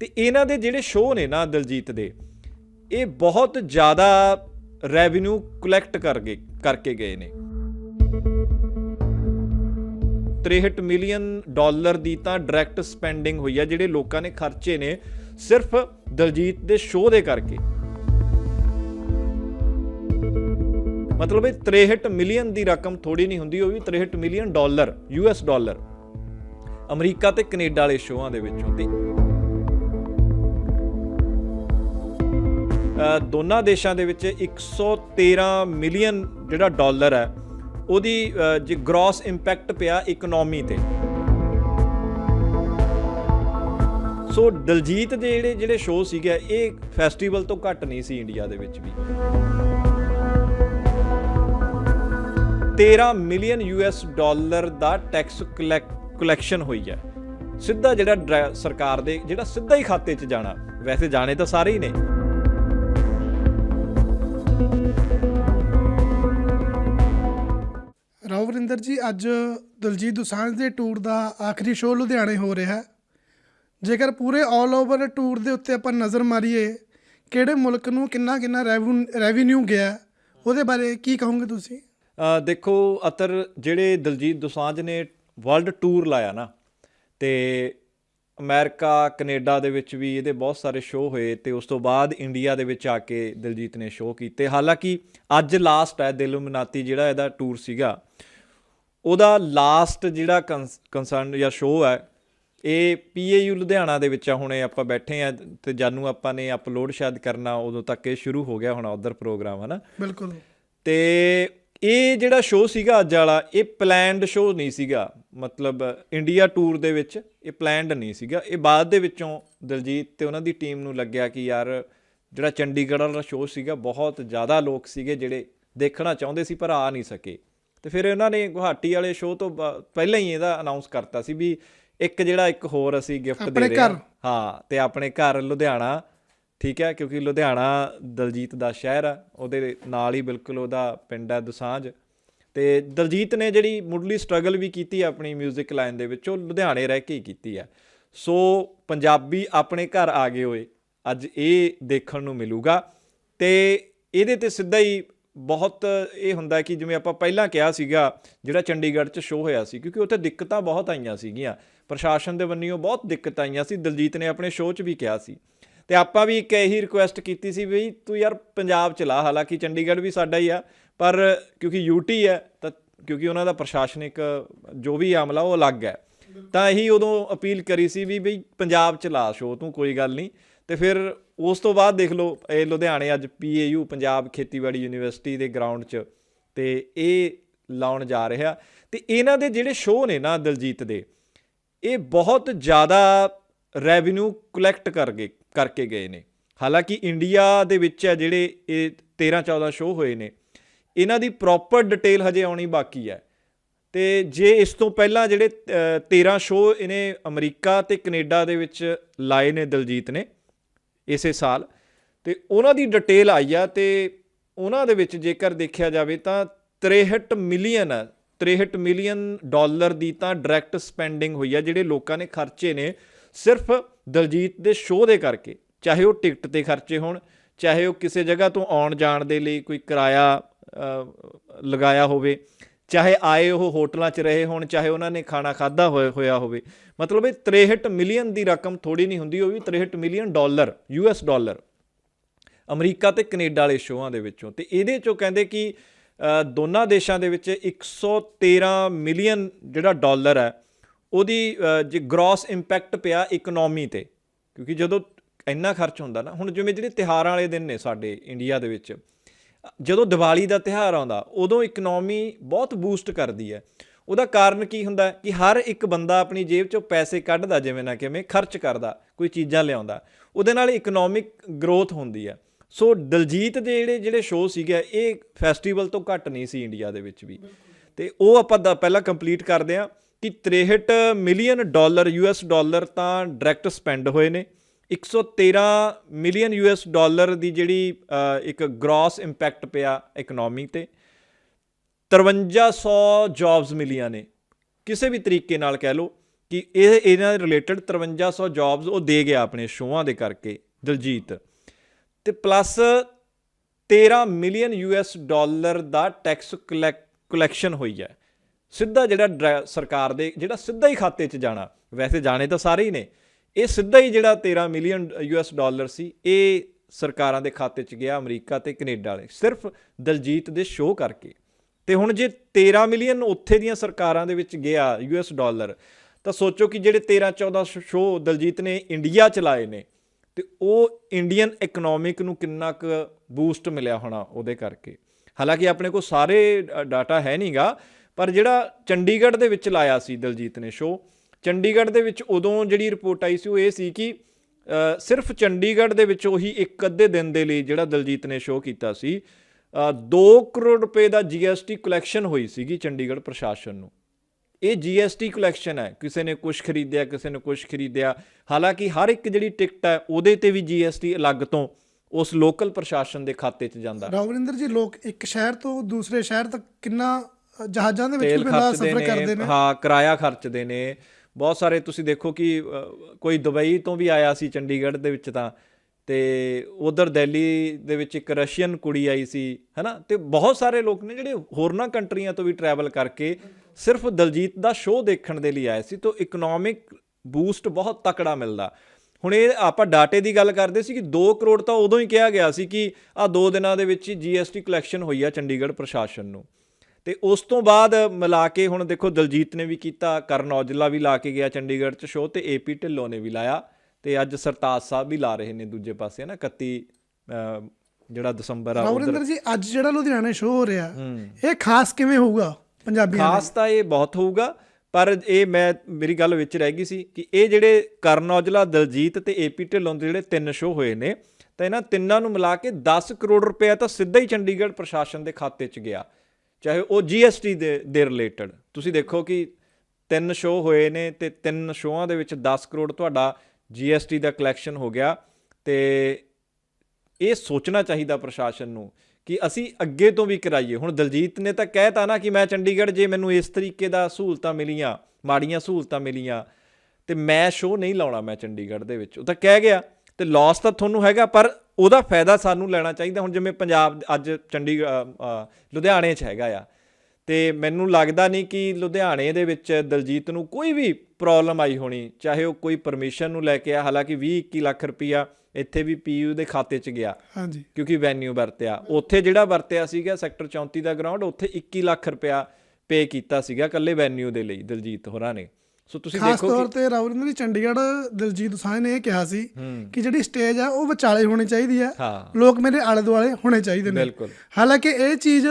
ਤੇ ਇਹਨਾਂ ਦੇ ਜਿਹੜੇ ਸ਼ੋਅ ਨੇ ਨਾ ਦਲਜੀਤ ਦੇ, ਇਹ ਬਹੁਤ ਜ਼ਿਆਦਾ ਰੈਵਨਿਊ ਕਲੈਕਟ ਕਰ ਗਏ, ਕਰਕੇ ਗਏ ਨੇ। 63 ਮਿਲੀਅਨ ਡਾਲਰ ਦੀ ਤਾਂ ਡਾਇਰੈਕਟ ਸਪੈਂਡਿੰਗ ਹੋਈ ਆ, ਜਿਹੜੇ ਲੋਕਾਂ ਨੇ ਖਰਚੇ ਨੇ ਸਿਰਫ ਦਲਜੀਤ ਦੇ ਸ਼ੋਅ ਦੇ ਕਰਕੇ। ਮਤਲਬ ਇਹ 63 ਮਿਲੀਅਨ ਦੀ ਰਕਮ ਥੋੜੀ ਨਹੀਂ ਹੁੰਦੀ, ਉਹ ਵੀ 63 million dollar US dollar. America ਤੇ ਕੈਨੇਡਾ ਵਾਲੇ ਸ਼ੋਆਂ ਦੇ ਵਿੱਚੋਂ ਤੇ ਦੋਨਾਂ ਦੇਸ਼ਾਂ ਦੇ ਵਿੱਚ 113 ਮਿਲੀਅਨ ਜਿਹੜਾ ਡਾਲਰ ਹੈ, ਉਹਦੀ ਜੇ ਗ੍ਰੋਸ ਇੰਪੈਕਟ ਪਿਆ ਇਕਨੋਮੀ ਤੇ। ਸੋ ਦਲਜੀਤ ਦੇ ਜਿਹੜੇ ਜਿਹੜੇ ਸ਼ੋਅ ਸੀਗੇ, ਇਹ ਫੈਸਟੀਵਲ ਤੋਂ ਘੱਟ ਨਹੀਂ ਸੀ ਇੰਡੀਆ ਦੇ ਵਿੱਚ ਵੀ। 13 ਮਿਲੀਅਨ ਯੂਐਸ ਡਾਲਰ ਦਾ ਟੈਕਸ ਕਲੈਕਸ਼ਨ ਹੋਈ ਹੈ। ਸਿੱਧਾ ਜਿਹੜਾ ਡਰਾ- ਸਰਕਾਰ ਦੇ, ਜਿਹੜਾ ਸਿੱਧਾ ਹੀ ਖਾਤੇ 'ਚ ਜਾਣਾ, ਵੈਸੇ ਜਾਣੇ ਤਾਂ ਸਾਰੇ ਹੀ ਨੇ। ਵਰਿੰਦਰ ਜੀ, ਅੱਜ ਦਲਜੀਤ ਦੁਸਾਂਝ ਦੇ ਟੂਰ ਦਾ ਆਖਰੀ ਸ਼ੋਅ ਲੁਧਿਆਣੇ ਹੋ ਰਿਹਾ ਹੈ। ਜੇਕਰ ਪੂਰੇ 올 ਓਵਰ ਟੂਰ ਦੇ ਉੱਤੇ ਆਪਾਂ ਨਜ਼ਰ ਮਾਰੀਏ, ਕਿਹੜੇ ਮੁਲਕ ਨੂੰ ਕਿੰਨਾ ਕਿੰਨਾ ਰੈਵਨਿਊ ਗਿਆ ਉਹਦੇ ਬਾਰੇ ਕੀ ਕਹੋਗੇ ਤੁਸੀਂ? ਦੇਖੋ, ਅਤਰ ਜਿਹੜੇ ਦਲਜੀਤ ਦੋਸਾਂਝ ਨੇ ਵਰਲਡ ਟੂਰ ਲਾਇਆ ਨਾ, ਤੇ ਅਮਰੀਕਾ, ਕੈਨੇਡਾ ਦੇ ਵਿੱਚ ਵੀ ਇਹਦੇ ਬਹੁਤ ਸਾਰੇ ਸ਼ੋਅ ਹੋਏ, ਤੇ ਉਸ ਤੋਂ ਬਾਅਦ ਇੰਡੀਆ ਦੇ ਵਿੱਚ ਆ ਕੇ ਦਿਲਜੀਤ ਨੇ ਸ਼ੋਅ ਕੀਤੇ। ਹਾਲਾਂਕਿ ਅੱਜ ਲਾਸਟ ਹੈ ਦਿਲੁਮਨਾਤੀ ਜਿਹੜਾ ਇਹਦਾ ਟੂਰ ਸੀਗਾ। ਉਹਦਾ ਲਾਸਟ ਜਿਹੜਾ ਕੰਸਰਨ ਜਾਂ ਸ਼ੋਅ ਹੈ ਇਹ ਪੀਏਯੂ ਲੁਧਿਆਣਾ ਦੇ ਵਿੱਚ ਆ ਹੁਣੇ ਆਪਾਂ ਬੈਠੇ ਆ ਤੇ ਜਾਨੂੰ ਆਪਾਂ ਨੇ ਅਪਲੋਡ ਸ਼ਾਇਦ ਕਰਨਾ ਉਦੋਂ ਤੱਕ ਇਹ ਸ਼ੁਰੂ ਹੋ ਗਿਆ ਹੋਣਾ ਉਧਰ ਪ੍ਰੋਗਰਾਮ ਹਨਾ? ਬਿਲਕੁਲ। ਤੇ ਇਹ ਜਿਹੜਾ ਸ਼ੋਅ ਸੀਗਾ ਅੱਜ ਵਾਲਾ ਇਹ ਪਲਾਨਡ ਸ਼ੋਅ ਨਹੀਂ ਸੀਗਾ। ਮਤਲਬ ਇੰਡੀਆ ਟੂਰ ਦੇ ਵਿੱਚ ਇਹ ਪਲਾਨਡ ਨਹੀਂ ਸੀਗਾ। ਇਹ ਬਾਅਦ ਦੇ ਵਿੱਚੋਂ ਦਿਲਜੀਤ ਤੇ ਉਹਨਾਂ ਦੀ ਟੀਮ ਨੂੰ ਲੱਗਿਆ ਕਿ ਯਾਰ ਜਿਹੜਾ ਚੰਡੀਗੜ੍ਹ ਵਾਲਾ ਸ਼ੋਅ ਸੀਗਾ ਬਹੁਤ ਜ਼ਿਆਦਾ ਲੋਕ ਸੀਗੇ ਜਿਹੜੇ ਦੇਖਣਾ ਚਾਹੁੰਦੇ ਸੀ ਪਰ ਆ ਨਹੀਂ ਸਕੇ। ਤੇ ਫਿਰ ਉਹਨਾਂ ਨੇ ਗੁਹਾਟੀ ਵਾਲੇ ਸ਼ੋਅ ਤੋਂ ਪਹਿਲਾਂ ਹੀ ਇਹਦਾ ਅਨਾਉਂਸ ਕਰਤਾ ਸੀ ਵੀ ਇੱਕ ਜਿਹੜਾ ਇੱਕ ਹੋਰ ਅਸੀਂ ਗਿਫਟ ਦੇ ਰਹੇ ਹਾਂ। ਹਾਂ ਤੇ ਆਪਣੇ ਘਰ ਲੁਧਿਆਣਾ ਠੀਕ ਹੈ ਕਿਉਂਕਿ ਲੁਧਿਆਣਾ ਦਲਜੀਤ ਦਾ ਸ਼ਹਿਰ ਆ ਉਹਦੇ ਨਾਲ ਹੀ ਬਿਲਕੁਲ ਉਹਦਾ ਪਿੰਡ ਹੈ ਦੁਸਾਂਝ। ਤੇ ਦਲਜੀਤ ਨੇ ਜਿਹੜੀ ਮੁੱਢਲੀ ਸਟਰਗਲ ਵੀ ਕੀਤੀ ਆਪਣੀ 뮤직 ਲਾਈਨ ਦੇ ਵਿੱਚ ਉਹ ਲੁਧਿਆਣੇ ਰਹਿ ਕੇ ਹੀ ਕੀਤੀ ਹੈ ਸੋ ਪੰਜਾਬੀ ਆਪਣੇ ਘਰ ਆ ਗਏ ਹੋਏ ਅੱਜ ਇਹ ਦੇਖਣ ਨੂੰ ਮਿਲੂਗਾ। ਤੇ ਇਹਦੇ ਤੇ ਸਿੱਧਾ ਹੀ ਬਹੁਤ ਇਹ ਹੁੰਦਾ ਕਿ ਜਿਵੇਂ ਆਪਾਂ ਪਹਿਲਾਂ ਕਿਹਾ ਸੀਗਾ, ਜਿਹੜਾ ਚੰਡੀਗੜ੍ਹ 'ਚ ਸ਼ੋਅ ਹੋਇਆ ਸੀ, ਕਿਉਂਕਿ ਉੱਥੇ ਦਿੱਕਤਾਂ ਬਹੁਤ ਆਈਆਂ ਸੀਗੀਆਂ। ਪ੍ਰਸ਼ਾਸਨ ਦੇ ਵੱਲੋਂ ਬਹੁਤ ਦਿੱਕਤਾਂ ਆਈਆਂ ਸੀ, ਦਲਜੀਤ ਨੇ ਆਪਣੇ ਸ਼ੋਅ 'ਚ ਵੀ ਕਿਹਾ ਸੀ। ਤੇ ਆਪਾਂ ਵੀ ਇੱਕ ਇਹੀ ਰਿਕੁਐਸਟ ਕੀਤੀ ਸੀ ਵੀ ਤੂੰ ਯਾਰ ਪੰਜਾਬ ਚਲਾ, ਹਾਲਾਂਕਿ ਚੰਡੀਗੜ੍ਹ ਵੀ ਸਾਡਾ ਹੀ ਆ, ਪਰ ਕਿਉਂਕਿ ਯੂਟੀ ਹੈ, ਤਾਂ ਕਿਉਂਕਿ ਉਹਨਾਂ ਦਾ ਪ੍ਰਸ਼ਾਸਨਿਕ ਜੋ ਵੀ ਆਮਲਾ ਉਹ ਅਲੱਗ ਹੈ। ਤਾਂ ਇਹੀ ਉਦੋਂ ਅਪੀਲ ਕਰੀ ਸੀ ਵੀ ਬਈ ਪੰਜਾਬ ਚ ਲਾ ਸ਼ੋ ਤੂੰ ਕੋਈ ਗੱਲ ਨਹੀਂ। ਤੇ ਫਿਰ ਉਸ ਤੋਂ ਬਾਅਦ ਦੇਖ ਲਓ ਇਹ ਲੁਧਿਆਣੇ ਅੱਜ ਪੀਏਯੂ ਪੰਜਾਬ ਖੇਤੀਬਾੜੀ ਯੂਨੀਵਰਸਿਟੀ ਦੇ ਗਰਾਊਂਡ 'ਚ ਤੇ ਇਹ ਲਾਉਣ ਜਾ ਰਿਹਾ ਤੇ ਇਹਨਾਂ ਦੇ ਜਿਹੜੇ ਸ਼ੋਅ ਨੇ ਨਾ ਦਿਲਜੀਤ ਦੇ ਇਹ ਬਹੁਤ ਜ਼ਿਆਦਾ ਰੈਵਨਿਊ ਕਲੈਕਟ ਕਰ ਗਏ ਕਰਕੇ ਗਏ ਨੇ। ਹਾਲਾਂਕਿ ਇੰਡੀਆ ਦੇ ਵਿੱਚ ਹੈ ਜਿਹੜੇ ਇਹ 13 14 ਸ਼ੋਅ ਹੋਏ ਨੇ ਇਹਨਾਂ ਦੀ ਪ੍ਰੋਪਰ ਡਿਟੇਲ ਹਜੇ ਆਉਣੀ ਬਾਕੀ ਹੈ। ਤੇ ਜੇ ਇਸ ਤੋਂ ਪਹਿਲਾਂ ਜਿਹੜੇ ਅ, 13 ਸ਼ੋਅ ਇਹਨੇ ਅਮਰੀਕਾ ਤੇ ਕੈਨੇਡਾ ਦੇ ਵਿੱਚ ਲਾਏ ਨੇ ਦਿਲਜੀਤ ਨੇ ਇਸੇ ਸਾਲ। ਤੇ ਉਹਨਾਂ ਦੀ ਡਿਟੇਲ ਆਈ ਆ ਤੇ ਉਹਨਾਂ ਦੇ ਵਿੱਚ ਜੇਕਰ ਦੇਖਿਆ ਜਾਵੇ ਤਾਂ 63 ਮਿਲੀਅਨ ਹੈ 63 ਮਿਲੀਅਨ ਡਾਲਰ ਦੀ ਤਾਂ ਡਾਇਰੈਕਟ ਸਪੈਂਡਿੰਗ ਹੋਈ ਆ, ਜਿਹੜੇ ਲੋਕਾਂ ਨੇ ਖਰਚੇ ਨੇ ਸਿਰਫ ਦਲਜੀਤ ਦੇ ਸ਼ੋਅ ਦੇ ਕਰਕੇ। ਚਾਹੇ ਉਹ ਟਿਕਟ ਤੇ ਖਰਚੇ ਹੋਣ, ਚਾਹੇ ਉਹ ਕਿਸੇ ਜਗ੍ਹਾ ਤੋਂ ਆਉਣ ਜਾਣ ਦੇ ਲਈ ਕੋਈ ਕਿਰਾਇਆ ਲਗਾਇਆ ਹੋਵੇ ਚਾਹੇ ਆਏ ਉਹ ਹੋਟਲਾਂ 'ਚ ਰਹੇ ਹੋਣ, ਚਾਹੇ ਉਹਨਾਂ ਨੇ ਖਾਣਾ ਖਾਦਾ ਹੋਇਆ ਹੋਵੇ। ਮਤਲਬ ਇਹ 63 ਮਿਲੀਅਨ ਦੀ ਰਕਮ ਥੋੜੀ ਨਹੀਂ ਹੁੰਦੀ, ਉਹ ਵੀ 63 million dollar US dollar. America ਤੇ ਕੈਨੇਡਾ ਵਾਲੇ ਸ਼ੋਆਂ ਦੇ ਵਿੱਚੋਂ। ਤੇ ਇਹਦੇ ਚੋਂ ਕਹਿੰਦੇ ਕਿ ਦੋਨਾਂ ਦੇਸ਼ਾਂ ਦੇ ਵਿੱਚ 113 ਮਿਲੀਅਨ ਜਿਹੜਾ ਡਾਲਰ ਹੈ, ਉਹਦੀ ਜੇ ਗ੍ਰੋਸ ਇੰਪੈਕਟ ਪਿਆ ਇਕਨੋਮੀ ਤੇ। ਕਿਉਂਕਿ ਜਦੋਂ ਇੰਨਾ ਖਰਚ ਹੁੰਦਾ ਨਾ, ਹੁਣ ਜਿਵੇਂ ਜਿਹੜੇ ਤਿਹਾਰਾਂ ਵਾਲੇ ਦਿਨ ਨੇ ਸਾਡੇ ਇੰਡੀਆ ਦੇ ਵਿੱਚ ਜਦੋਂ ਦੀਵਾਲੀ ਦਾ ਤਿਹਾਰ ਆਉਂਦਾ, ਉਦੋਂ ਇਕਨੋਮੀ ਬਹੁਤ ਬੂਸਟ ਕਰਦੀ ਹੈ। ਉਹਦਾ ਕਾਰਨ ਕੀ ਹੁੰਦਾ ਕਿ ਹਰ ਇੱਕ ਬੰਦਾ ਆਪਣੀ ਜੇਬ ਚੋਂ ਪੈਸੇ ਕੱਢਦਾ, ਜਿਵੇਂ ਨਾ ਕਿਵੇਂ ਖਰਚ ਕਰਦਾ, ਕੋਈ ਚੀਜ਼ਾਂ ਲਿਆਉਂਦਾ। ਉਹਦੇ ਨਾਲ ਇਕਨੋਮਿਕ ਗਰੋਥ ਹੁੰਦੀ ਹੈ। ਸੋ ਦਲਜੀਤ ਦੇ ਜਿਹੜੇ ਜਿਹੜੇ ਸ਼ੋਅ ਸੀਗੇ, ਇਹ ਫੈਸਟੀਵਲ ਤੋਂ ਘੱਟ ਨਹੀਂ ਸੀ ਇੰਡੀਆ ਦੇ ਵਿੱਚ ਵੀ। ਤੇ ਉਹ ਆਪਾਂ ਦਾ, ਪਹਿਲਾਂ ਕੰਪਲੀਟ ਕਰਦੇ ਹਾਂ ਕਿ 63 ਮਿਲੀਅਨ ਡਾਲਰ ਯੂਐਸ ਡਾਲਰ ਤਾਂ ਡਾਇਰੈਕਟ ਸਪੈਂਡ ਹੋਏ ਨੇ। 113 ਮਿਲੀਅਨ ਯੂਐਸ ਡਾਲਰ ਦੀ ਜਿਹੜੀ ਇੱਕ ਗ੍ਰੋਸ ਇੰਪੈਕਟ ਪਿਆ ਇਕਨੋਮੀ ਤੇ। 5300 ਜੌਬਸ ਮਿਲੀਆਂ ਨੇ। ਕਿਸੇ ਵੀ ਤਰੀਕੇ ਨਾਲ ਕਹਿ ਲਓ ਕਿ ਇਹ, ਇਹਨਾਂ ਦੇ ਰਿਲੇਟਡ 5300 ਜੌਬਸ ਉਹ ਦੇ ਗਿਆ ਆਪਣੇ ਸ਼ੋਆਂ ਦੇ ਕਰਕੇ, ਦਲਜੀਤ। ਤੇ ਪਲੱਸ 13 ਮਿਲੀਅਨ ਯੂਐਸ ਡਾਲਰ ਦਾ ਟੈਕਸ ਕਲੈਕਸ਼ਨ ਹੋਈ ਹੈ। ਸਿੱਧਾ ਜਿਹੜਾ ਡਰਾ- ਸਰਕਾਰ ਦੇ, ਜਿਹੜਾ ਸਿੱਧਾ ਹੀ ਖਾਤੇ 'ਚ ਜਾਣਾ। ਵੈਸੇ ਜਾਣੇ ਤਾਂ ਸਾਰੇ ਹੀ ਨੇ। ਇਹ ਸਿੱਧਾ ਹੀ ਜਿਹੜਾ 13 ਮਿਲੀਅਨ ਯੂਐਸ ਡਾਲਰ ਸੀ, ਇਹ ਸਰਕਾਰਾਂ ਦੇ ਖਾਤੇ 'ਚ ਗਿਆ, ਅਮਰੀਕਾ ਤੇ ਕੈਨੇਡਾ ਵਾਲੇ। ਸਿਰਫ ਦਲਜੀਤ ਦੇ ਸ਼ੋਅ ਕਰਕੇ। ਤੇ ਹੁਣ ਜੇ 13 ਮਿਲੀਅਨ ਉੱਥੇ ਦੀਆਂ ਸਰਕਾਰਾਂ ਦੇ ਵਿੱਚ ਗਿਆ ਯੂਐਸ ਡਾਲਰ, ਤਾਂ ਸੋਚੋ ਕਿ ਜਿਹੜੇ 13 14 ਸ਼ੋਅ ਦਲਜੀਤ ਨੇ ਇੰਡੀਆ ਚ ਲਾਏ ਨੇ, ਤੇ ਉਹ ਇੰਡੀਅਨ ਇਕਨੋਮਿਕ ਨੂੰ ਕਿੰਨਾ ਕੁ ਬੂਸਟ ਮਿਲਿਆ ਹੋਣਾ ਉਹਦੇ ਕਰਕੇ। ਹਾਲਾਂਕਿ ਆਪਣੇ ਕੋਲ ਸਾਰੇ ਡਾਟਾ ਹੈ ਨਹੀਂਗਾ ਪਰ ਜਿਹੜਾ ਚੰਡੀਗੜ੍ਹ ਦੇ ਵਿੱਚ ਲਾਇਆ ਸੀ ਦਲਜੀਤ ਨੇ ਸ਼ੋਅ ਚੰਡੀਗੜ੍ਹ ਦੇ ਵਿੱਚ ਉਦੋਂ ਜਿਹੜੀ ਰਿਪੋਰਟ ਆਈ ਸੀ ਉਹ ਇਹ ਸੀ ਕਿ ਸਿਰਫ ਚੰਡੀਗੜ੍ਹ ਦੇ ਵਿੱਚ ਉਹੀ ਇੱਕ ਅੱਧੇ ਦਿਨ ਦੇ ਲਈ ਜਿਹੜਾ ਦਲਜੀਤ ਨੇ ਸ਼ੋਅ ਕੀਤਾ ਸੀ 2 ਕਰੋੜ ਰੁਪਏ ਦਾ ਜੀਐਸਟੀ ਕਲੈਕਸ਼ਨ ਹੋਈ ਸੀਗੀ ਚੰਡੀਗੜ੍ਹ ਪ੍ਰਸ਼ਾਸਨ ਨੂੰ। ਇਹ ਜੀਐਸਟੀ ਕਲੈਕਸ਼ਨ ਹੈ ਕਿਸੇ ਨੇ ਕੁਝ ਖਰੀਦਿਆ ਕਿਸੇ ਨੇ ਕੁਝ ਖਰੀਦਿਆ। ਹਾਲਾਂਕਿ ਹਰ ਇੱਕ ਜਿਹੜੀ ਟਿਕਟ ਹੈ ਉਹਦੇ ਤੇ ਵੀ ਜੀਐਸਟੀ ਅਲੱਗ ਤੋਂ ਉਸ ਲੋਕਲ ਪ੍ਰਸ਼ਾਸਨ ਦੇ ਖਾਤੇ 'ਚ ਜਾਂਦਾ। ਰਾਵਰਿੰਦਰ ਜੀ ਲੋਕ ਇੱਕ ਸ਼ਹਿਰ ਤੋਂ ਦੂਸਰੇ ਸ਼ਹਿਰ ਤੱਕ ਕਿੰਨਾ ਜਹਾਜ਼ਾਂ ਦੇ ਵਿੱਚ ਵੀ ਸਫ਼ਰ ਕਰਦੇ ਨੇ? ਹਾਂ ਕਿਰਾਇਆ ਖਰਚਦੇ ਨੇ। ਬਹੁਤ ਸਾਰੇ ਤੁਸੀਂ ਦੇਖੋ ਕਿ ਕੋਈ ਦੁਬਈ ਤੋਂ ਵੀ ਆਇਆ ਸੀ ਚੰਡੀਗੜ੍ਹ ਦੇ ਵਿੱਚ ਤਾਂ, ਤੇ ਉਧਰ ਦਿੱਲੀ ਦੇ ਵਿੱਚ ਇੱਕ ਰਸ਼ੀਅਨ ਕੁੜੀ ਆਈ ਸੀ, ਹੈਨਾ? ਤੇ ਬਹੁਤ ਸਾਰੇ ਲੋਕ ਨੇ ਜਿਹੜੇ ਹੋਰਨਾਂ ਕੰਟਰੀਆਂ ਤੋਂ ਵੀ ਟਰੈਵਲ ਕਰਕੇ ਸਿਰਫ ਦਲਜੀਤ ਦਾ ਸ਼ੋਅ ਦੇਖਣ ਦੇ ਲਈ ਆਏ ਸੀ, ਤੋਂ ਇਕਨੋਮਿਕ ਬੂਸਟ ਬਹੁਤ ਤਕੜਾ ਮਿਲਦਾ। ਹੁਣ ਇਹ ਆਪਾਂ ਡਾਟੇ ਦੀ ਗੱਲ ਕਰਦੇ ਸੀ ਕਿ 2 ਕਰੋੜ ਤਾਂ ਉਦੋਂ ਹੀ ਕਿਹਾ ਗਿਆ ਸੀ ਕਿ ਆ 2 ਦਿਨਾਂ ਦੇ ਵਿੱਚ ਹੀ ਜੀਐਸਟੀ ਕਲੈਕਸ਼ਨ ਹੋਈ ਆ ਚੰਡੀਗੜ੍ਹ ਪ੍ਰਸ਼ਾਸਨ ਨੂੰ। ਤੇ ਉਸ ਤੋਂ ਬਾਅਦ ਮਿਲਾ ਕੇ ਹੁਣ ਦੇਖੋ ਦਲਜੀਤ ਨੇ ਵੀ ਕੀਤਾ ਕਰਨ ਔਜਲਾ ਵੀ ਲਾ ਕੇ ਗਿਆ ਚੰਡੀਗੜ੍ਹ ਚ ਸ਼ੋਅ ਤੇ ਏਪੀ ਢਿੱਲੋਂ ਨੇ ਵੀ ਲਾਇਆ ਤੇ ਅੱਜ ਸਰਤਾਜ ਸਾਹਿਬ ਵੀ ਲਾ ਰਹੇ ਨੇ ਦੂਜੇ ਪਾਸੇ ਨਾ 31 ਅਹ, ਜਿਹੜਾ ਦਸੰਬਰ ਆ ਉਧਰ। ਜੀ ਅੱਜ ਜਿਹੜਾ ਲੁਧਿਆਣੇ ਸ਼ੋਅ ਹੋ ਰਿਹਾ ਇਹ ਖਾਸ ਕਿਵੇਂ ਹੋਊਗਾ ਪੰਜਾਬੀਆਂ ਲਈ? ਖਾਸ ਤਾਂ ਇਹ ਬਹੁਤ ਹੋਊਗਾ ਪਰ ਇਹ ਮੈਂ ਮੇਰੀ ਗੱਲ ਵਿੱਚ ਰਹਿ ਗਈ ਸੀ ਕਿ ਇਹ ਜਿਹੜੇ ਕਰਨ ਔਜਲਾ ਦਲਜੀਤ ਤੇ ਏਪੀ ਢਿੱਲੋਂ ਦੇ ਜਿਹੜੇ ਤਿੰਨ ਸ਼ੋਅ ਹੋਏ ਨੇ ਤਾਂ ਇਹਨਾਂ ਤਿੰਨਾਂ ਨੂੰ ਮਿਲਾ ਕੇ 10 ਕਰੋੜ ਰੁਪਏ ਤਾਂ ਸਿੱਧਾ ਹੀ ਚੰਡੀਗੜ੍ਹ ਪ੍ਰਸ਼ਾਸਨ ਦੇ ਖਾਤੇ 'ਚ ਗਿਆ। ਚਾਹੇ ਉਹ ਜੀਐਸਟੀ ਦੇ ਦੇ ਰਿਲੇਟਡ ਤੁਸੀਂ ਦੇਖੋ ਕਿ ਤਿੰਨ ਸ਼ੋਅ ਹੋਏ ਨੇ ਤੇ ਤਿੰਨ ਸ਼ੋਆਂ ਦੇ ਵਿੱਚ 10 ਕਰੋੜ ਤੁਹਾਡਾ ਜੀਐਸਟੀ ਦਾ ਕਲੈਕਸ਼ਨ ਹੋ ਗਿਆ ਤੇ ਇਹ ਸੋਚਣਾ ਚਾਹੀਦਾ ਪ੍ਰਸ਼ਾਸਨ ਨੂੰ ਕਿ ਅਸੀਂ ਅੱਗੇ ਤੋਂ ਵੀ ਕਰਾਈਏ। ਹੁਣ ਦਲਜੀਤ ਨੇ ਤਾਂ ਕਹਿਤਾ ਨਾ ਕਿ ਮੈਂ ਚੰਡੀਗੜ੍ਹ ਜੇ ਮੈਨੂੰ ਇਸ ਤਰੀਕੇ ਦਾ ਸਹੂਲਤਾਂ ਮਿਲੀਆਂ, ਮਾੜੀਆਂ ਸਹੂਲਤਾਂ ਮਿਲੀਆਂ, ਤੇ ਮੈਂ ਸ਼ੋਅ ਨਹੀਂ ਲਾਉਣਾ ਮੈਂ ਚੰਡੀਗੜ੍ਹ ਦੇ ਵਿੱਚ। ਉਹ ਤਾਂ ਕਹਿ ਗਿਆ, ਤੇ ਲਾਸ ਤਾਂ ਤੁਹਾਨੂੰ ਹੈਗਾ, ਪਰ ਉਹਦਾ ਫਾਇਦਾ ਸਾਨੂੰ ਲੈਣਾ ਚਾਹੀਦਾ। ਹੁਣ ਜਿਵੇਂ ਪੰਜਾਬ ਅੱਜ ਚੰਡੀਗੜ੍ਹ ਲੁਧਿਆਣੇ 'ਚ ਹੈਗਾ ਆ। ਤੇ ਮੈਨੂੰ ਲੱਗਦਾ ਨਹੀਂ ਕਿ ਲੁਧਿਆਣੇ ਦੇ ਵਿੱਚ ਦਲਜੀਤ ਨੂੰ ਕੋਈ ਵੀ ਪ੍ਰੋਬਲਮ ਆਈ ਹੋਣੀ ਚਾਹੇ ਉਹ ਕੋਈ ਪਰਮਿਸ਼ਨ ਨੂੰ ਲੈ ਕੇ ਆ ਹਾਲਾਂਕਿ 20 21 ਲੱਖ ਰੁਪਈਆ ਇੱਥੇ ਵੀ ਪੀਯੂ ਦੇ ਖਾਤੇ 'ਚ ਗਿਆ। ਹਾਂਜੀ। ਕਿਉਂਕਿ ਵੈਨਿਊ ਵਰਤਿਆ। ਉੱਥੇ ਜਿਹੜਾ ਵਰਤਿਆ ਸੀਗਾ ਸੈਕਟਰ 34 ਦਾ ਗਰਾਊਂਡ ਉੱਥੇ 21 ਲੱਖ ਰੁਪਇਆ ਪੇ ਕੀਤਾ ਸੀਗਾ ਕੱਲੇ ਵੈਨਿਊ ਦੇ ਲਈ ਦਲਜੀਤ ਹੋਰਾਂ ਨੇ। ਸੋ ਤੁਸੀਂ ਖਾਸ ਦੇਖੋ ਤੌਰ ਤੇ ਰਾਵਰਿੰਦਰ ਜੀ ਚੰਡੀਗੜ੍ਹ ਦਿਲਜੀਤ ਦੋਸਾਂਝ ਨੇ ਇਹ ਕਿਹਾ ਸੀ ਕਿ ਜਿਹੜੀ ਸਟੇਜ ਆ ਉਹ ਵਿਚਾਲੇ ਹੋਣੀ ਚਾਹੀਦੀ ਆ। ਲੋਕ ਮੇਰੇ ਆਲੇ ਦੁਆਲੇ ਹੋਣੇ ਚਾਹੀਦੇ ਨੇ। ਹਾਲਾਂਕਿ ਇਹ ਚੀਜ਼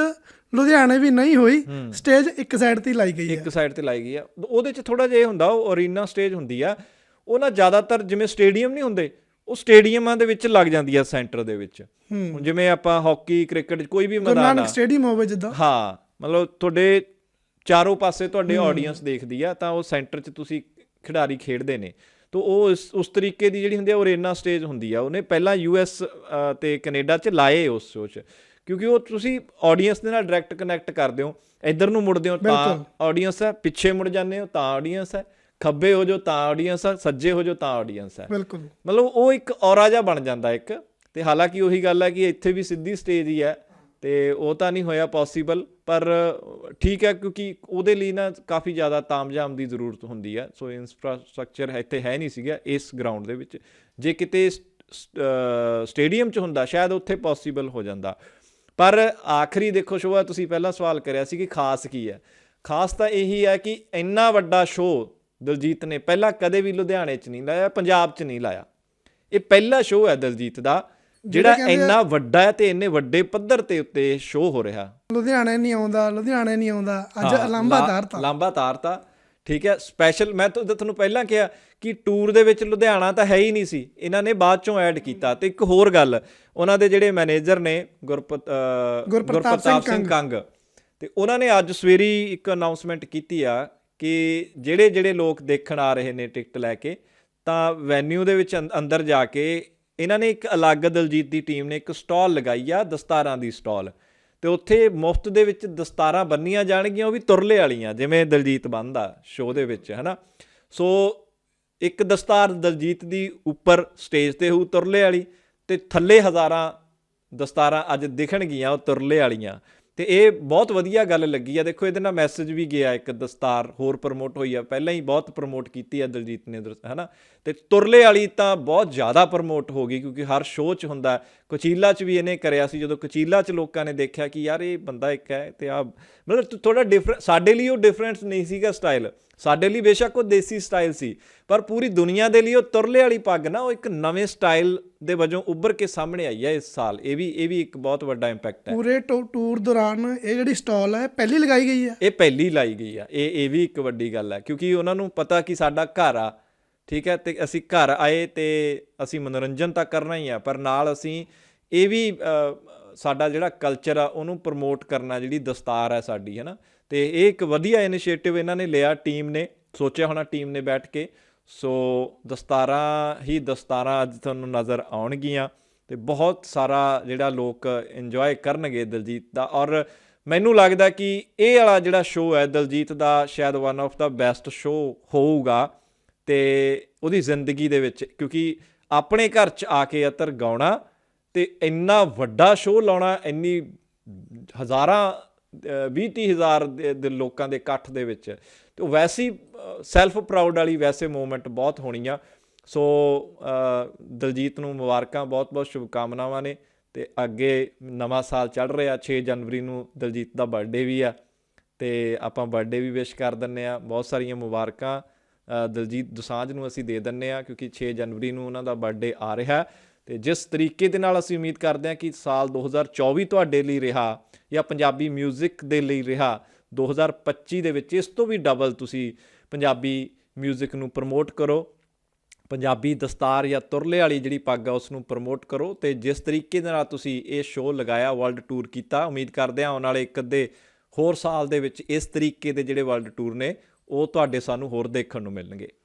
ਲੁਧਿਆਣੇ ਵੀ ਨਹੀਂ ਹੋਈ ਸਟੇਜ ਇੱਕ ਸਾਈਡ ਤੇ ਲਾਈ ਗਈ ਹੈ ਇੱਕ ਸਾਈਡ ਤੇ ਲਾਈ ਗਈ ਆ। ਉਹਦੇ 'ਚ ਥੋੜਾ ਜਿਹਾ ਇਹ ਹੁੰਦਾ ਉਹ ਅਰੀਨਾ ਸਟੇਜ ਹੁੰਦੀ ਆ। ਉਹ ਨਾ ਜ਼ਿਆਦਾਤਰ ਜਿਵੇਂ ਸਟੇਡੀਅਮ ਨਹੀਂ ਹੁੰਦੇ ਉਹ ਸਟੇਡੀਅਮਾਂ ਦੇ ਵਿੱਚ ਲੱਗ ਜਾਂਦੀ ਆ ਸੈਂਟਰ ਦੇ ਵਿੱਚ। ਹੁਣ ਜਿਵੇਂ ਆਪਾਂ ਹਾਕੀ ਕ੍ਰਿਕਟ ਕੋਈ ਵੀ ਮੈਦਾਨ ਆ। ਸਟੇਡੀਅਮ ਹੋਵੇ ਜਿੱਦਾਂ। ਹਾਂ ਮਤਲਬ ਤੁਹਾਡੇ ਚਾਰੋਂ ਪਾਸੇ ਤੁਹਾਡੇ ਆਡੀਅנס ਦੇਖਦੀ ਆ ਤਾਂ ਉਹ ਸੈਂਟਰ 'ਚ ਤੁਸੀਂ ਖਿਡਾਰੀ ਖੇਡਦੇ ਨੇ। ਤੋ ਉਹ ਇਸ ਉਸ ਤਰੀਕੇ ਦੀ ਜਿਹੜੀ ਹੁੰਦੀ ਆ ਉਹ ਰੇਨਾ ਸਟੇਜ ਹੁੰਦੀ ਆ। ਉਹਨੇ ਪਹਿਲਾਂ ਯੂ ਯੂਐਸ ਤੇ ਕੈਨੇਡਾ 'ਚ ਲਾਏ ਉਸ ਸੋਚ ਕਿਉਂਕਿ ਉਹ ਤੁਸੀਂ ਆਡੀਅנס ਦੇ ਨਾਲ ਡਾਇਰੈਕਟ ਕਨੈਕਟ ਕਰਦੇ ਹੋ। ਇੱਧਰ ਨੂੰ ਮੁੜਦੇ ਹੋ ਤਾਂ ਆਡੀਅנס ਹੈ ਪਿੱਛੇ ਮੁੜ ਜਾਂਦੇ ਹੋ ਤਾਂ ਆਡੀਅנס ਹੈ। ਖੱਬੇ ਹੋ ਜਾਓ ਤਾਂ ਆਡੀਅנס ਹੈ ਸੱਜੇ ਹੋ ਜਾਓ ਤਾਂ ਆਡੀਅנס ਹੈ। ਬਿਲਕੁਲ। ਮਤਲਬ ਉਹ ਇੱਕ ਔਰਾ ਜਿਹਾ ਬਣ ਜਾਂਦਾ ਇੱਕ। ਤੇ ਹਾਲਾਂਕਿ ਉਹੀ ਗੱਲ ਹੈ ਕਿ ਇੱਥੇ ਵੀ ਸਿੱਧੀ ਸਟੇਜ ਹੀ ਹੈ। ਤੇ ਉਹ ਤਾਂ ਨਹੀਂ ਹੋਇਆ ਪੋਸੀਬਲ ਪਰ ਠੀਕ ਹੈ ਕਿਉਂਕਿ ਉਹਦੇ ਲਈ ਨਾ ਕਾਫੀ ਜ਼ਿਆਦਾ ਤਾਮਝਾਮ ਦੀ ਜ਼ਰੂਰਤ ਹੁੰਦੀ ਹੈ ਸੋ ਇਨਫਰਾਸਟ੍ਰਕਚਰ ਇੱਥੇ ਹੈ ਨਹੀਂ ਸੀਗਾ ਇਸ ਗਰਾਊਂਡ ਦੇ ਵਿੱਚ। ਜੇ ਕਿਤੇ ਸਟੇਡੀਅਮ 'ਚ ਹੁੰਦਾ, ਸ਼ਾਇਦ ਉੱਥੇ ਪੋਸੀਬਲ ਹੋ ਜਾਂਦਾ। ਪਰ ਆਖਰੀ ਦੇਖੋ ਸ਼ੋਅ ਤੁਸੀਂ ਪਹਿਲਾਂ ਸਵਾਲ ਕਰਿਆ ਸੀ ਕਿ ਖਾਸ ਕੀ ਹੈ? ਖਾਸ ਤਾਂ ਇਹੀ ਹੈ ਕਿ ਇੰਨਾ ਵੱਡਾ ਸ਼ੋਅ ਦਲਜੀਤ ਨੇ ਪਹਿਲਾਂ ਕਦੇ ਵੀ ਲੁਧਿਆਣੇ 'ਚ ਨਹੀਂ ਲਾਇਆ, ਪੰਜਾਬ 'ਚ ਨਹੀਂ ਲਾਇਆ। ਇਹ ਪਹਿਲਾ ਸ਼ੋਅ ਹੈ ਦਲਜੀਤ ਦਾ। ਜਿਹੜਾ ਇੰਨਾ ਵੱਡਾ ਹੈ ਤੇ ਇੰਨੇ ਵੱਡੇ ਪੱਧਰ ਤੇ ਉੱਤੇ ਸ਼ੋਅ ਹੋ ਰਿਹਾ। ਲੁਧਿਆਣੇ ਨਹੀਂ ਆਉਂਦਾ ਲੁਧਿਆਣੇ ਨਹੀਂ ਆਉਂਦਾ। ਅੱਜ ਅਲੰਬਾ ਤਾਰਤਾ। ਲਾਂਬਾ ਤਾਰਤਾ। ਠੀਕ ਹੈ ਸਪੈਸ਼ਲ ਮੈਂ ਤੁਹਾਨੂੰ ਪਹਿਲਾਂ ਕਿਹਾ ਕਿ ਟੂਰ ਦੇ ਵਿੱਚ ਲੁਧਿਆਣਾ ਤਾਂ ਹੈ ਹੀ ਨਹੀਂ ਸੀ। ਇਹਨਾਂ ਨੇ ਬਾਅਦ ਚੋਂ ਐਡ ਕੀਤਾ। ਤੇ ਇੱਕ ਹੋਰ ਗੱਲ ਉਹਨਾਂ ਦੇ ਜਿਹੜੇ ਮੈਨੇਜਰ ਨੇ ਗੁਰਪ੍ਰਤਾਪ ਗੁਰਪ੍ਰਤਾਪ ਸਿੰਘ ਕੰਗ। ਤੇ ਉਹਨਾਂ ਨੇ ਅੱਜ ਸਵੇਰੀ ਇੱਕ ਅਨਾਉਂਸਮੈਂਟ ਕੀਤੀ ਆ ਕਿ ਜਿਹੜੇ ਜਿਹੜੇ ਲੋਕ ਦੇਖਣ ਆ ਰਹੇ ਨੇ ਟਿਕਟ ਲੈ ਕੇ ਤਾਂ ਵੈਨਿਊ ਦੇ ਵਿੱਚ ਅੰਦਰ ਜਾ ਕੇ ਇਹਨਾਂ ਨੇ ਇੱਕ ਅਲੱਗ ਦਲਜੀਤ ਦੀ ਟੀਮ ਨੇ ਇੱਕ ਸਟਾਲ ਲਗਾਈ ਆ, ਦਸਤਾਰਾਂ ਦੀ ਸਟਾਲ। ਤੇ ਉੱਥੇ ਮੁਫਤ ਦੇ ਵਿੱਚ ਦਸਤਾਰਾਂ ਬੰਨੀਆਂ ਜਾਣਗੀਆਂ, ਉਹ ਵੀ ਤੁਰਲੇ ਵਾਲੀਆਂ, ਜਿਵੇਂ ਦਲਜੀਤ ਬੰਨਦਾ ਸ਼ੋਅ ਦੇ ਵਿੱਚ, ਹਨਾ? ਸੋ ਇੱਕ ਦਸਤਾਰ ਦਲਜੀਤ ਦੀ ਉੱਪਰ ਸਟੇਜ ਤੇ ਹੋਊ, ਤੁਰਲੇ ਵਾਲੀ, ਤੇ ਥੱਲੇ ਹਜ਼ਾਰਾਂ ਦਸਤਾਰਾਂ ਅੱਜ ਦਿਖਣਗੀਆਂ, ਉਹ ਤੁਰਲੇ ਵਾਲੀਆਂ। ਤੇ ਇਹ ਬਹੁਤ ਵਧੀਆ ਗੱਲ ਲੱਗੀ ਆ। ਦੇਖੋ, ਇਹਦੇ ਨਾਲ ਮੈਸੇਜ ਵੀ ਗਿਆ ਇੱਕ ਦਸਤਾਰ ਹੋਰ ਪ੍ਰਮੋਟ ਹੋਈ ਆ। ਪਹਿਲਾਂ ਹੀ ਬਹੁਤ ਪ੍ਰਮੋਟ ਕੀਤੀ ਆ ਦਲਜੀਤ ਨੇ ਦਰ- ਹਨਾ? ਤੇ ਤੁਰਲੇ ਵਾਲੀ ਤਾਂ ਬਹੁਤ ਜ਼ਿਆਦਾ ਪ੍ਰਮੋਟ ਹੋ ਗਈ, ਕਿਉਂਕਿ ਹਰ ਸ਼ੋਅ 'ਚ ਹੁੰਦਾ। ਕਚੀਲਾ 'ਚ ਵੀ ਇਹਨੇ ਕਰਿਆ ਸੀ ਜਦੋਂ ਕਚੀਲਾ 'ਚ ਲੋਕਾਂ ਨੇ ਦੇਖਿਆ ਕਿ ਯਾਰ ਇਹ ਬੰਦਾ ਇੱਕ ਹੈ ਤੇ ਆ ਮਤਲਬ ਥੋੜਾ ਡਿਫਰੈਂਟ ਸਾਡੇ ਲਈ ਉਹ ਡਿਫਰੈਂਸ ਨਹੀਂ ਸੀਗਾ ਸਟਾਈਲ ਸਾਡੇ ਲਈ ਬੇਸ਼ੱਕ ਉਹ ਦੇਸੀ ਸਟਾਈਲ ਸੀ ਪਰ ਪੂਰੀ ਦੁਨੀਆ ਦੇ ਲਈ ਉਹ ਤੁਰਲੇ ਵਾਲੀ ਪੱਗ ਨਾ ਉਹ ਇੱਕ ਨਵੇਂ ਸਟਾਈਲ ਦੇ ਵਜੋਂ ਉੱਭਰ ਕੇ ਸਾਹਮਣੇ ਆਈ ਹੈ ਇਸ ਸਾਲ। ਇਹ ਵੀ ਇਹ ਵੀ ਇੱਕ ਬਹੁਤ ਵੱਡਾ ਇੰਪੈਕਟ ਹੈ। ਪੂਰੇ ਟੂਰ ਦੌਰਾਨ ਇਹ ਜਿਹੜੀ ਸਟਾਲ ਹੈ ਪਹਿਲੀ ਲਗਾਈ ਗਈ ਹੈ? ਇਹ ਪਹਿਲੀ ਲਾਈ ਗਈ ਆ ਇਹ ਇਹ ਵੀ ਇੱਕ ਵੱਡੀ ਗੱਲ ਹੈ ਕਿਉਂਕਿ ਉਹਨਾਂ ਨੂੰ ਪਤਾ ਕਿ ਸਾਡਾ ਘਰ ਆ ਠੀਕ ਹੈ, ਤੇ ਅਸੀਂ ਘਰ ਆਏ ਤੇ ਅਸੀਂ ਮਨੋਰੰਜਨ ਤਾਂ ਕਰਨਾ ਹੀ ਆ, ਪਰ ਨਾਲ ਅਸੀਂ ਇਹ ਵੀ ਸਾਡਾ ਜਿਹੜਾ ਕਲਚਰ ਆ, ਉਹਨੂੰ ਪ੍ਰਮੋਟ ਕਰਨਾ ਜਿਹੜੀ ਦਸਤਾਰ ਹੈ ਸਾਡੀ, ਹੈ ਨਾ? ਤੇ ਇਹ ਇੱਕ ਵਧੀਆ ਇਨੀਸ਼ੀਏਟਿਵ ਇਹਨਾਂ ਨੇ ਲਿਆ ਟੀਮ ਨੇ, ਸੋਚਿਆ ਹੋਣਾ ਟੀਮ ਨੇ ਬੈਠ ਕੇ। ਸੋ ਦਸਤਾਰਾਂ ਹੀ ਦਸਤਾਰਾਂ ਅੱਜ ਤੁਹਾਨੂੰ ਨਜ਼ਰ ਆਉਣਗੀਆਂ ਤੇ ਬਹੁਤ ਸਾਰਾ ਜਿਹੜਾ ਲੋਕ ਇੰਜੋਏ ਕਰਨਗੇ ਦਲਜੀਤ ਦਾ। ਔਰ ਮੈਨੂੰ ਲੱਗਦਾ ਕਿ ਇਹ ਵਾਲਾ ਜਿਹੜਾ ਸ਼ੋਅ ਹੈ, ਦਲਜੀਤ ਦਾ ਸ਼ਾਇਦ one of the best show ਹੋਊਗਾ। ਤੇ ਉਹਦੀ ਜ਼ਿੰਦਗੀ ਦੇ ਵਿੱਚ, ਕਿਉਂਕਿ ਆਪਣੇ ਘਰ 'ਚ ਆ ਕੇ ਅਤਰ ਗਾਉਣਾ ਤੇ ਇੰਨਾ ਵੱਡਾ ਸ਼ੋਅ ਲਾਉਣਾ, ਇੰਨੀ ਹਜ਼ਾਰਾਂ 20 30 ਹਜ਼ਾਰ ਦੇ ਲੋਕਾਂ ਦੇ ਇਕੱਠ ਦੇ ਵਿੱਚ, ਤੇ ਉਹ ਵੈਸੇ ਸੈਲਫ ਪ੍ਰਾਊਡ ਵਾਲੀ ਵੈਸੇ ਮੂਵਮੈਂਟ ਬਹੁਤ ਹੋਣੀ ਆ ਸੋ ਦਲਜੀਤ ਨੂੰ ਮੁਬਾਰਕਾਂ ਬਹੁਤ ਬਹੁਤ ਸ਼ੁਭਕਾਮਨਾਵਾਂ ਨੇ ਤੇ ਅੱਗੇ ਨਵਾਂ ਸਾਲ ਚੜ ਰਿਹਾ 6 ਜਨਵਰੀ ਨੂੰ ਦਲਜੀਤ ਦਾ ਬਰਥਡੇ ਵੀ ਆ ਤੇ ਆਪਾਂ ਬਰਥਡੇ ਵੀ ਵਿਸ਼ ਕਰ ਦਿੰਨੇ ਆ ਬਹੁਤ ਸਾਰੀਆਂ ਮੁਬਾਰਕਾਂ ਦਲਜੀਤ ਦੁਸਾਂਝ ਨੂੰ ਅਸੀਂ ਦੇ ਦਿੰਨੇ ਆ ਕਿਉਂਕਿ 6 ਜਨਵਰੀ ਨੂੰ ਉਹਨਾਂ ਦਾ ਬਰਥਡੇ ਆ ਰਿਹਾ ਤੇ ਜਿਸ ਤਰੀਕੇ ਦੇ ਨਾਲ ਅਸੀਂ ਉਮੀਦ ਕਰਦੇ ਹਾਂ ਕਿ ਸਾਲ 2024 ਤੁਹਾਡੇ ਲਈ ਰਿਹਾ ਜਾਂ ਪੰਜਾਬੀ 뮤직 ਦੇ ਲਈ ਰਿਹਾ 2025 ਦੇ ਵਿੱਚ ਇਸ ਤੋਂ ਵੀ ਡਬਲ ਤੁਸੀਂ ਪੰਜਾਬੀ 뮤직 ਨੂੰ ਪ੍ਰਮੋਟ ਕਰੋ ਪੰਜਾਬੀ ਦਸਤਾਰ ਜਾਂ ਤੁਰਲੇ ਵਾਲੀ ਜਿਹੜੀ ਪੱਗ ਆ ਉਸ ਨੂੰ ਪ੍ਰਮੋਟ ਕਰੋ ਤੇ ਜਿਸ ਤਰੀਕੇ ਦੇ ਨਾਲ ਤੁਸੀਂ ਇਹ ਸ਼ੋਅ ਲਗਾਇਆ ਵਰਲਡ ਟੂਰ ਕੀਤਾ ਉਮੀਦ ਕਰਦੇ ਹਾਂ ਆਉਣ ਵਾਲੇ ਇੱਕ ਅੱਧੇ ਹੋਰ ਸਾਲ ਦੇ ਵਿੱਚ ਇਸ ਤਰੀਕੇ ਦੇ ਜਿਹੜੇ ਵਰਲਡ ਟੂਰ ਨੇ ਉਹ ਤੁਹਾਡੇ ਸਾਨੂੰ ਹੋਰ ਦੇਖਣ ਨੂੰ ਮਿਲਣਗੇ।